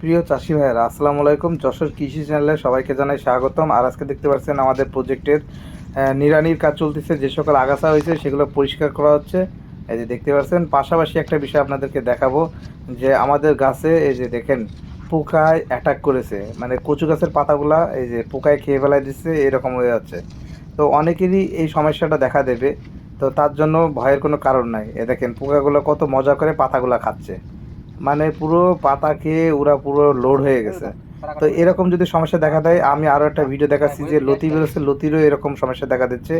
প্রিয় চাষি ভাইয়েরা, আসসালামু আলাইকুম। যশোর কৃষি চ্যানেলে সবাইকে জানাই স্বাগতম। আর আজকে দেখতে পাচ্ছেন আমাদের প্রজেক্টের নিরানির কাজ চলতেছে। যে সকল আগাছা হয়েছে সেগুলো পরিষ্কার করা হচ্ছে। এই যে দেখতে পাচ্ছেন, পাশাপাশি একটা বিষয় আপনাদেরকে দেখাবো যে আমাদের গাছে, এই যে দেখেন, পোকায় অ্যাটাক করেছে। মানে কচু গাছের পাতাগুলা, এই যে পোকায় খেয়ে ফেলাই দিচ্ছে, এরকম হয়ে যাচ্ছে। তো অনেকেরই এই সমস্যাটা দেখা দেবে। তো তার জন্য ভয়ের কোনো কারণ নাই। এ দেখেন, পোকাগুলো কত মজা করে পাতাগুলা খাচ্ছে। মানে পুরো পাতা খেয়ে ওরা পুরো লোড হয়ে গেছে। তো এরকম যদি সমস্যা দেখা দেয়, আমি আরও একটা ভিডিও দেখাচ্ছি যে লতি বেরোচ্ছে, লতিরও এরকম সমস্যা দেখা দিচ্ছে।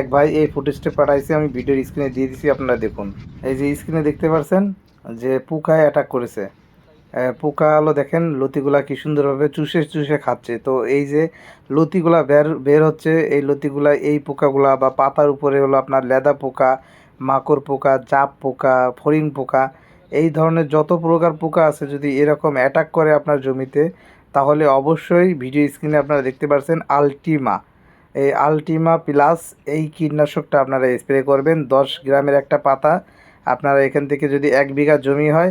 এক ভাই এই ফুটেজটা পাঠাইছে, আমি ভিডিওর স্ক্রিনে দিয়ে দিছি, আপনারা দেখুন। এই যে স্ক্রিনে দেখতে পাচ্ছেন যে পোকায় অ্যাটাক করেছে। পোকা আলো দেখেন, লতিগুলা কি সুন্দরভাবে চুষে চুষে খাচ্ছে। তো এই যে লতিগুলা বের বের হচ্ছে, এই লতিগুলা, এই পোকাগুলা বা পাতার উপরে হলো আপনার লেদা পোকা, মাকড় পোকা, জাপ পোকা, ফড়িং পোকা এই ধরনের যত প্রকার পোকা আছে যদি এরকম অ্যাটাক করে আপনার জমিতে, তাহলে অবশ্যই ভিডিও স্ক্রিনে আপনারা দেখতে পাচ্ছেন আলটিমা। এই আলটিমা প্লাস এই কীটনাশকটা আপনারা স্প্রে করবেন, দশ গ্রামের একটা পাতা। আপনারা এখান থেকে যদি এক বিঘা জমি হয়,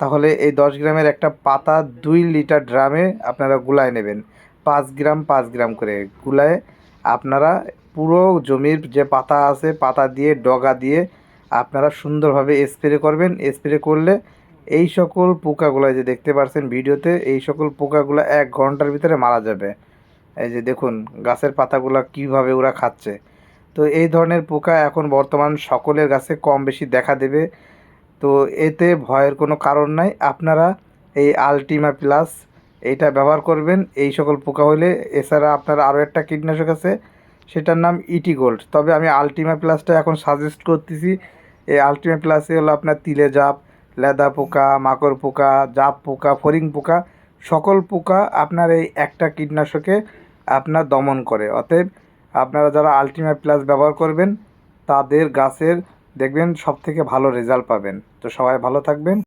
তাহলে এই দশ গ্রামের একটা পাতা দুই লিটার ড্রামে আপনারা গুলায় নেবেন। পাঁচ গ্রাম পাঁচ গ্রাম করে গুলায় আপনারা পুরো জমির যে পাতা আছে, পাতা দিয়ে, ডগা দিয়ে আপনারা সুন্দরভাবে স্প্রে করবেন। স্প্রে করলে এই সকল পোকাগুলো যে দেখতে পাচ্ছেন ভিডিওতে, এই সকল পোকাগুলো এক ঘণ্টার ভিতরে মারা যাবে। এই যে দেখুন, গাছের পাতাগুলো কীভাবে ওরা খাচ্ছে। তো এই ধরনের পোকা এখন বর্তমান সকলের গাছে কম বেশি দেখা দেবে। তো এতে ভয়ের কোনো কারণ নাই। আপনারা এই আলটিমা প্লাস এইটা ব্যবহার করবেন। এই সকল পোকা হলে এছাড়া আপনার আরও একটা কীটনাশক আছে সেটার নাম ইটি গোল্ড তবে আমি আলটিমা প্লাসটা এখন সাজেস্ট করতেছি। এই আলটিমা প্লাসে হলো আপনার তিলে জাপ, লেদা পোকা, মাকড় পোকা, জাপ পোকা ফড়িং পোকা, সকল পোকা আপনার এই একটা কীটনাশকে আপনার দমন করে। অতএব আপনারা যারা আলটিমা প্লাস ব্যবহার করবেন, তাদের গাছের দেখবেন সব থেকে ভালো রেজাল্ট পাবেন। তো সবাই ভালো থাকবেন।